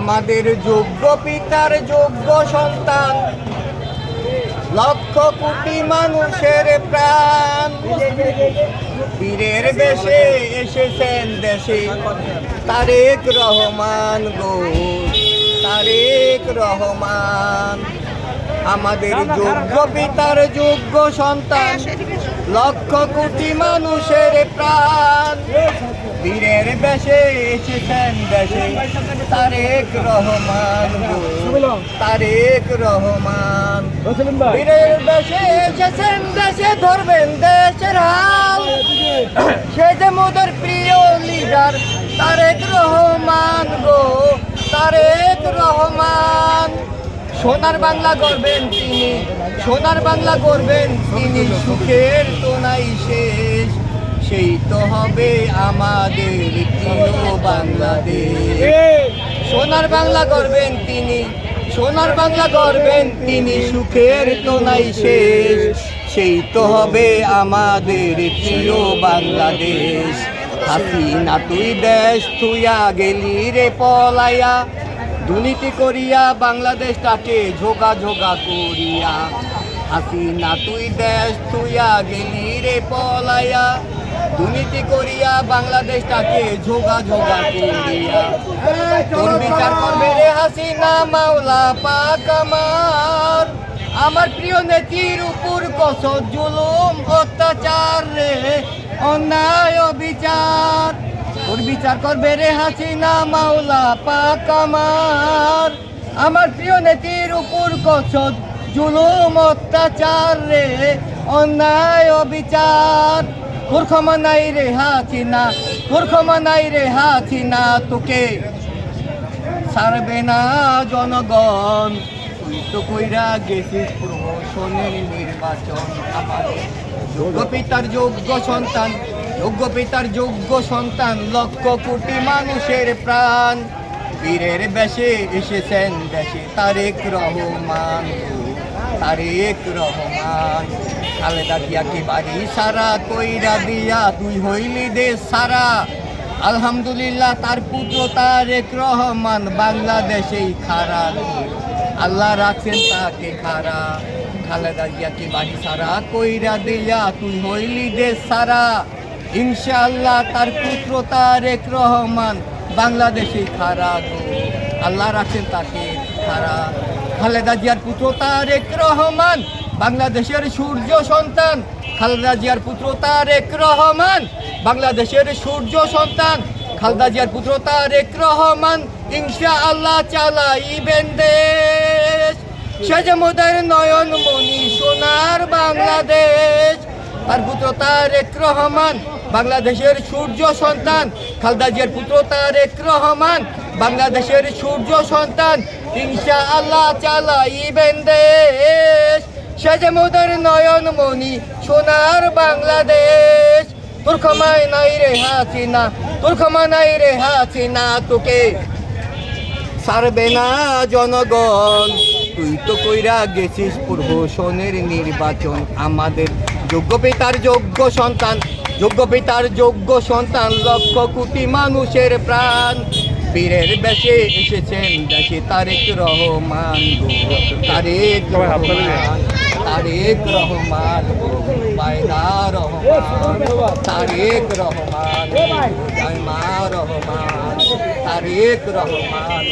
আমাদের যোগ্য পিতার যোগ্য সন্তান। লক্ষ কোটি মানুষের প্রাণ। বীরের বেশে এসেছেন দেশে। তারেক রহমান গো তারেক রহমান। আমাদের যোগ্য পিতার যোগ্য সন্তান। লক্ষ কোটি মানুষের প্রাণ। বীরের বেশে এসেছেন দেশে। তারেক রহমান তারেক রহমান। বীরের বেশে এসেছেন দেশে, ধরবেন দেশের হাল। সে যে মোদের প্রিয় লিডার তারেক রহমান গো, তারেক রহমান। সোনার বাংলা করবেন তিনি, সোনার বাংলা করবেন তিনি, সুখের তো নাই শেষ। সেই তো হবে আমাদের বাংলাদেশ। সোনার বাংলা করবেন তিনি, সোনার বাংলা করবেন তিনি, সুখের তো নাই শেষ। সেই তো হবে আমাদের প্রিয় বাংলাদেশ। হাসিনা তুই দেশ তুইয়া গেলি রে পলাইয়া দুর্নীতি করিয়া বাংলাদেশটাকে ঝোগা ঝোগা করিয়া। হাসিনা তুই দেশ তুইয়া গেলি রে পলাইয়া দুর্নীতি করিয়া বাংলাদেশটাকে ঝোগা ঝোগা করিয়া। তোর বিচার করবে রে হাসিনা মাওলা পাক আমার। আমার প্রিয় নেত্রীর উপর কত জুলুম, অত্যাচার রে, অন্যায় বিচার বিচার করবে রে হাসিনা মাওলা পাক আমার। আমার প্রিয় নেত্রীর উপর কত জুলুম, অত্যাচার রে, অন্যায় বিচার তোর নাই রে হাসিনা তোর ক্ষমা নাই রে হাসিনা তোকে। ছাড়বে না জনগণ তো কইরা গেছিস প্রহসনের নির্বাচন আমাদের। যোগ্য পিতার যোগ্য সন্তান যোগ্য পিতার যোগ্য সন্তান, লক্ষ কোটি মানুষের প্রাণ। বীরের বেশে এসেছেন দেশে তারেক রহমান। তারেক রহমান, খালেদা জিয়াকে বাড়ি সারা কইরা দিয়া তুই হইলি দেশ সারা। আলহামদুলিল্লাহ, তার পুত্র তারেক রহমান বাংলাদেশেই খারা আল্লাহ রাখছেন তাকে খারা। খালেদা জিয়াকে বাড়ি সারা কইরা দিয়া তুই হইলি দেশ সারা। ইনশাআল্লাহ তার পুত্র তারেক রহমান বাংলাদেশেই খারা আল্লাহ রাখছেন তাকে খারা খালেদা জিয়ার পুত্র তারেক রহমান বাংলাদেশের সূর্য সন্তান। খালেদা জিয়ার পুত্র তারেক রহমান বাংলাদেশের সূর্য সন্তান। খালেদা জিয়ার পুত্র তারেক রহমান ইনশা আল্লাহ চালাইবেন দেশ। সে যে মোদের নয়ন মনি সোনার বাংলাদেশ। তার পুত্র তারেক রহমান, বাংলাদেশের সূর্য সন্তান। খালদা জিয়ার পুত্র তারেক রহমান, বাংলাদেশের সূর্য সন্তান। ইনশা আল্লাহ চালাইবেন দেশ। সে যে মোদের নয়ন মনি সোনার বাংলাদেশ। তোর ক্ষমায় নাই রে হাসিনা, তোর ক্ষমা নাই রে হাসিনা তোকে। সারবে না জনগণ, তুই তো কইরা গেছিস পূর্ব প্রহসনের নির্বাচন আমাদের যোগ্য পিতার যোগ্য সন্তান যোগ্য পিতার যোগ্য সন্তান লক্ষ কোটি মানুষের প্রাণ। বীরের বেশে এসেছেন দেশে তারেক রহমান তারেক রহমান তারেক রহমান গো। রহমান তারেক রহমান জামা রহমান তারেক রহমান।